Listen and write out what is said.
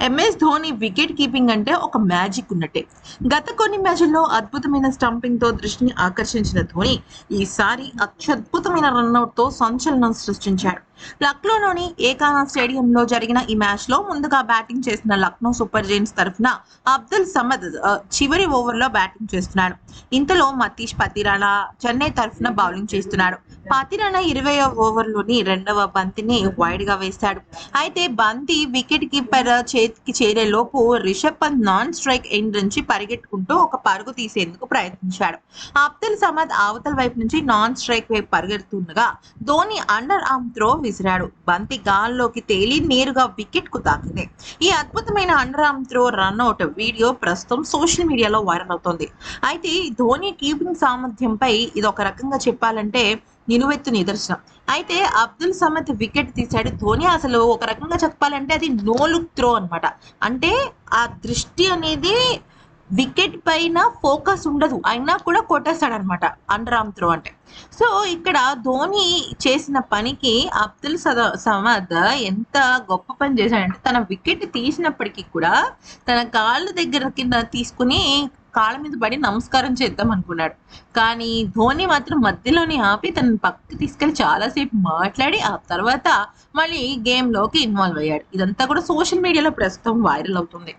MS Dhoni wicket keeping అంటే ఒక magic ఉన్నట్టే గత కొన్ని మ్యాచ్ల్లో అద్భుతమైన స్టంపింగ్తో దృష్టిని ఆకర్షించిన ధోని ఈసారి అత్యద్భుతమైన రన్అట్తో సంచలనం సృష్టించాడు లక్నోలోని ఏకానా స్టేడియంలో జరిగిన ఈ మ్యాచ్లో ముందుగా బ్యాటింగ్ చేసిన లక్నో సూపర్ జైన్స్ తరఫున అబ్దుల్ సమద్ చివరి ఓవర్లో బ్యాటింగ్ చేస్తున్నాడు. ఇంతలో మతీష్ పతిరాణా చెన్నై తరఫున బౌలింగ్ చేస్తున్నాడు. పతిరాణా ఇరవై ఓవర్లోని రెండవ బంతిని వైడ్గా వేశాడు. అయితే బంతి వికెట్ కీపర్ చేతికి చేరే లోపు Rishabh Pant non strike end నుంచి పరిగెట్టుకుంటూ ఒక పరుగు తీసేందుకు ప్రయత్నించాడు. అబ్దుల్ సమద్ అవతల వైపు నుంచి నాన్ స్ట్రైక్ వైపు పరిగెడుతుండగా ధోని అండర్ ఆర్మ్ త్రో విసిరాడు. బంతి గాల్లోకి తేలి నేరుగా వికెట్కు తాకింది. ఈ అద్భుతమైన under throw throw run out video ప్రస్తుతం సోషల్ మీడియాలో వైరల్ అవుతోంది. అయితే ధోని కీపింగ్ సామర్థ్యంపై ఇది ఒక రకంగా చెప్పాలంటే నిలువెత్తు నిదర్శనం. అయితే అబ్దుల్ సమద్ వికెట్ తీశాడు. ధోని అసలు ఒక రకంగా చెప్పాలంటే అది నో లుక్ త్రో అన్నమాట. అంటే ఆ దృష్టి అనేది వికెట్ పైన ఫోకస్ ఉండదు. అయినా కూడా కొట్టేస్తాడనమాట అనమాట ఆర్మ్ త్రో అంటే. సో ఇక్కడ ధోని చేసిన పనికి అబ్దుల్ సద సమద్ ఎంత గొప్ప పని చేశాడంటే తన వికెట్ తీసినప్పటికీ కూడా తన కాళ్ళ దగ్గర కింద తీసుకుని కాళ్ళ మీద పడి నమస్కారం చేద్దాం అనుకున్నాడు. కానీ ధోని మాత్రం మధ్యలోనే ఆపి తనని పక్కకి తీసుకెళ్ళి చాలాసేపు మాట్లాడి ఆ తర్వాత మళ్ళీ గేమ్లోకి ఇన్వాల్వ్ అయ్యాడు. ఇదంతా కూడా సోషల్ మీడియాలో ప్రస్తుతం వైరల్ అవుతుంది.